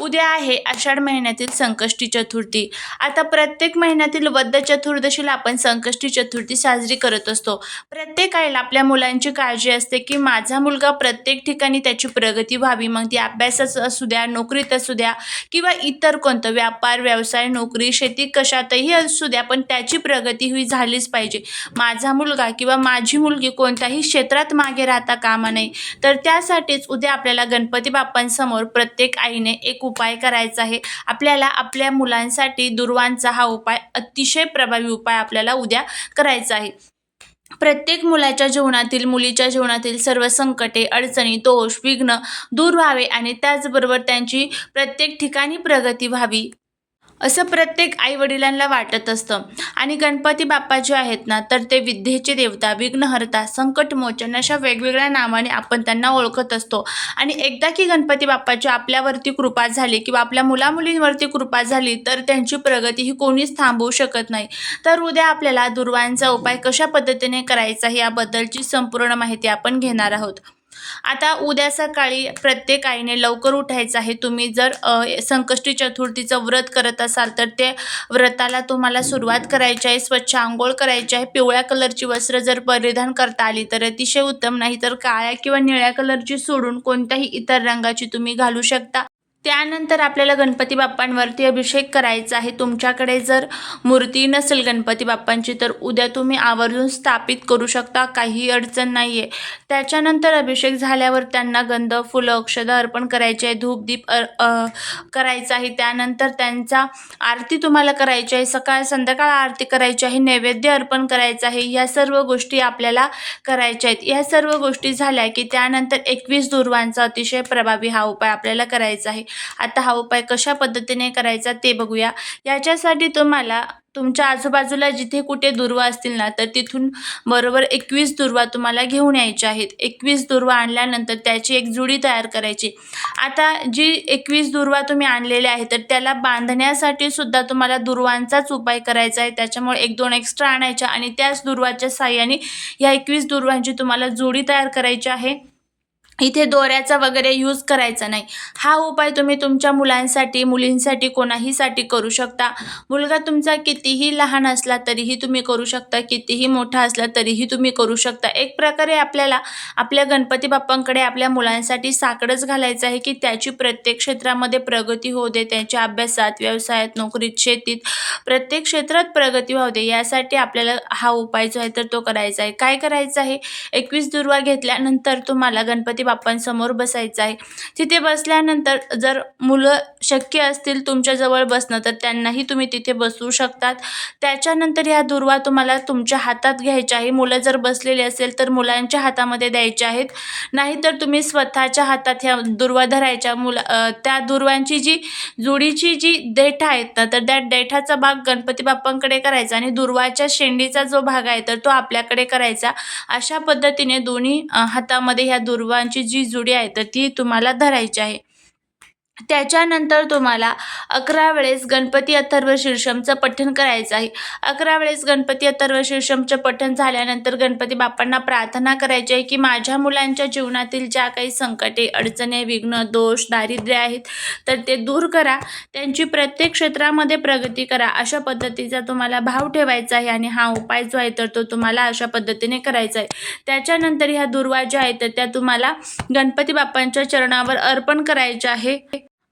उद्या आहे आषाढ महिन्यातील संकष्टी चतुर्थी. आता प्रत्येक महिन्यातील वद्ध चतुर्दशीला आपण संकष्टी चतुर्थी साजरी करत असतो. प्रत्येक आईला आपल्या मुलांची काळजी असते की माझा मुलगा प्रत्येक ठिकाणी त्याची प्रगती व्हावी. मग ती अभ्यासात असू द्या नोकरीत असू द्या किंवा इतर कोणतं व्यापार व्यवसाय नोकरी शेती कशातही असू द्या पण त्याची प्रगती ही झालीच पाहिजे. माझा मुलगा किंवा माझी मुलगी कोणत्याही क्षेत्रात मागे राहता कामा नये. तर त्यासाठीच उद्या आपल्याला गणपती बाप्पांसमोर प्रत्येक आईने एक उपाय करायचा आहे. आपल्याला आपल्या मुलांसाठी दुर्वांचा हा उपाय अतिशय प्रभावी उपाय आपल्याला उद्या करायचा आहे. प्रत्येक मुलाच्या जीवनातील मुलीच्या जीवनातील सर्व संकटे अडचणी दोष विघ्न दूर व्हावे आणि त्याचबरोबर त्यांची प्रत्येक ठिकाणी प्रगती व्हावी. असं प्रत्येक आईवडिलांना वाटत असतं. आणि गणपती बाप्पा जे आहेत ना तर ते विद्येचे देवता विघ्नहर्ता संकटमोचन अशा वेगवेगळ्या नावाने आपण त्यांना ओळखत असतो. आणि एकदा की गणपती बाप्पाची आपल्यावरती कृपा झाली किंवा आपल्या मुलामुलींवरती कृपा झाली तर त्यांची प्रगती ही कोणीच थांबवू शकत नाही. तर उद्या आपल्याला दुर्वांचा उपाय कशा पद्धतीने करायचा याबद्दलची संपूर्ण माहिती आपण घेणार आहोत. आता उद्या सकाळी प्रत्येक आईने लवकर उठायचं आहे. तुम्ही जर संकष्टी चतुर्थीचं व्रत करत असाल तर ते व्रताला तुम्हाला सुरुवात करायची आहे. स्वच्छ आंघोळ करायची आहे. पिवळ्या कलरची वस्त्र जर परिधान करता आली तर अतिशय उत्तम. नाही तर काळ्या किंवा निळ्या कलरची सोडून कोणत्याही इतर रंगाची तुम्ही घालू शकता. त्यानंतर आपल्याला गणपती बाप्पांवरती अभिषेक करायचा आहे. तुमच्याकडे जर मूर्ती नसेल गणपती बाप्पांची तर उद्या तुम्ही आवर्जून स्थापित करू शकता. काही अडचण नाही आहे त्याच्यानंतर अभिषेक झाल्यावर त्यांना गंध फुलं औषधं अर्पण करायचे आहे. धूप दीप अर करायचं आहे. त्यानंतर त्यांचा आरती तुम्हाला करायची आहे. सकाळ संध्याकाळ आरती करायची आहे. नैवेद्य अर्पण करायचं आहे. या सर्व गोष्टी आपल्याला करायच्या आहेत. या सर्व गोष्टी झाल्या की त्यानंतर एकवीस दुर्वांचा अतिशय प्रभावी हा उपाय आपल्याला करायचा आहे. आता हा उपाय कशा पद्धतीने करायचा ते बघूया. याच्यासाठी तुम्हाला तुमच्या आजूबाजूला जिथे कुठे दुर्वा असतील ना तर तिथून बरोबर एकवीस दुर्वा तुम्हाला घेऊन यायच्या आहेत. एकवीस दुर्वा आणल्यानंतर त्याची एक जुडी तयार करायची. आता जी एकवीस दुर्वा तुम्ही आणलेल्या आहेत तर त्याला बांधण्यासाठी सुद्धा तुम्हाला दुर्वांचाच उपाय करायचा आहे. त्याच्यामुळे एक दोन एक्स्ट्रा आणायच्या आणि त्याच दुर्वाच्या साह्याने ह्या एकवीस दुर्वांची तुम्हाला जोडी तयार करायची आहे. इथे दोऱ्याचा वगैरे यूज करायचा नाही. हा उपाय तुम्ही तुमच्या मुलांसाठी मुलींसाठी कोणाहीसाठी करू शकता. मुलगा तुमचा कितीही लहान असला तरीही तुम्ही करू शकता कितीही मोठा असला तरीही तुम्ही करू शकता. एक प्रकारे आपल्याला आपल्या गणपती बाप्पांकडे आपल्या मुलांसाठी साकडंच घालायचं आहे की त्याची प्रत्येक क्षेत्रामध्ये प्रगती होऊ दे त्यांच्या अभ्यासात व्यवसायात नोकरीत शेतीत प्रत्येक क्षेत्रात प्रगती होऊ दे. यासाठी आपल्याला हा उपाय जो आहे तर तो करायचा आहे. काय करायचं आहे? एकवीस दुर्वा घेतल्यानंतर तुम्हाला गणपती बाप्पांसमोर बसायचं आहे. तिथे बसल्यानंतर जर मुलं शक्य असतील तुमच्याजवळ बसणं तर त्यांनाही तुम्ही तिथे बसवू शकतात. त्याच्यानंतर ह्या दुर्वा तुम्हाला तुमच्या हातात घ्यायच्या आहे. मुलं जर बसलेली असेल तर मुलांच्या हातामध्ये द्यायच्या आहेत. नाहीतर तुम्ही स्वतःच्या हातात ह्या दुर्वा धरायच्या. मुला त्या दुर्वांची जी जुडीची जी देठ आहेत ना तर त्या देठाचा भाग गणपती बाप्पांकडे करायचा आणि दुर्वाच्या शेंडीचा जो भाग आहे तर तो आपल्याकडे करायचा. अशा पद्धतीने दोन्ही हातामध्ये ह्या दुर्वांची जी जुडी आहे तर ती तुम्हाला धरायची आहे. त्याच्यानंतर तुम्हाला अकरा वेळेस गणपती अथर्व शीर्षमचं पठण करायचं आहे. अकरा वेळेस गणपती अथर्व शीर्षमचं पठण झाल्यानंतर गणपती बाप्पांना प्रार्थना करायची आहे की माझ्या मुलांच्या जीवनातील ज्या काही संकटे अडचणी विघ्न दोष दारिद्र्य आहेत तर ते दूर करा. त्यांची प्रत्येक क्षेत्रामध्ये प्रगती करा. अशा पद्धतीचा तुम्हाला भाव ठेवायचा आहे आणि हा उपाय जो आहे तर तो तुम्हाला अशा पद्धतीने करायचा आहे. त्याच्यानंतर ह्या दुर्वा ज्या आहेत तर त्या तुम्हाला गणपती बाप्पांच्या चरणावर अर्पण करायच्या आहे.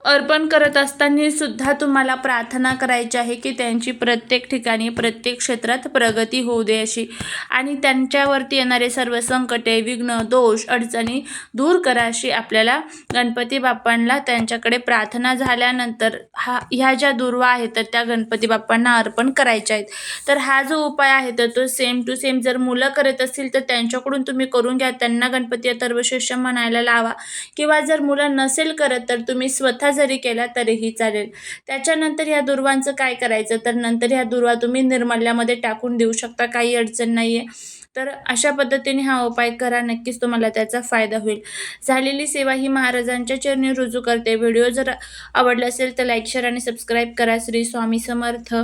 अर्पण करत असताना सुद्धा तुम्हाला प्रार्थना करायची आहे की त्यांची प्रत्येक ठिकाणी प्रत्येक क्षेत्रात प्रगती होऊ दे अशी. आणि त्यांच्यावरती येणारे सर्व संकटे विघ्न दोष अडचणी दूर करा अशी आपल्याला गणपती बाप्पांना त्यांच्याकडे प्रार्थना झाल्यानंतर हा ह्या ज्या दुर्वा आहेत तर त्या गणपती बाप्पांना अर्पण करायच्या आहेत. तर हा जो उपाय आहे तर तो सेम टू सेम जर मुलं करत असतील तर त्यांच्याकडून तुम्ही करून घ्या. त्यांना गणपती अथर्वशिष्य म्हणायला लावा. किंवा जर मुलं नसेल करत तर तुम्ही स्वतः जरी केला तरीही चालेल. त्याच्यानंतर ह्या दुर्वांचं काय करायचं? तर नंतर ह्या दुर्वा तुम्ही निर्मल्यामध्ये टाकून देऊ शकता काही अडचण नाही आहे तर अशा पद्धतीने हा उपाय करा नक्कीच तुम्हाला त्याचा फायदा होईल. झालेली सेवा ही महाराजांच्या चरणी रुजू करते. व्हिडिओ जर आवडला असेल तर लाईक शेअर आणि सबस्क्राईब करा. श्री स्वामी समर्थ.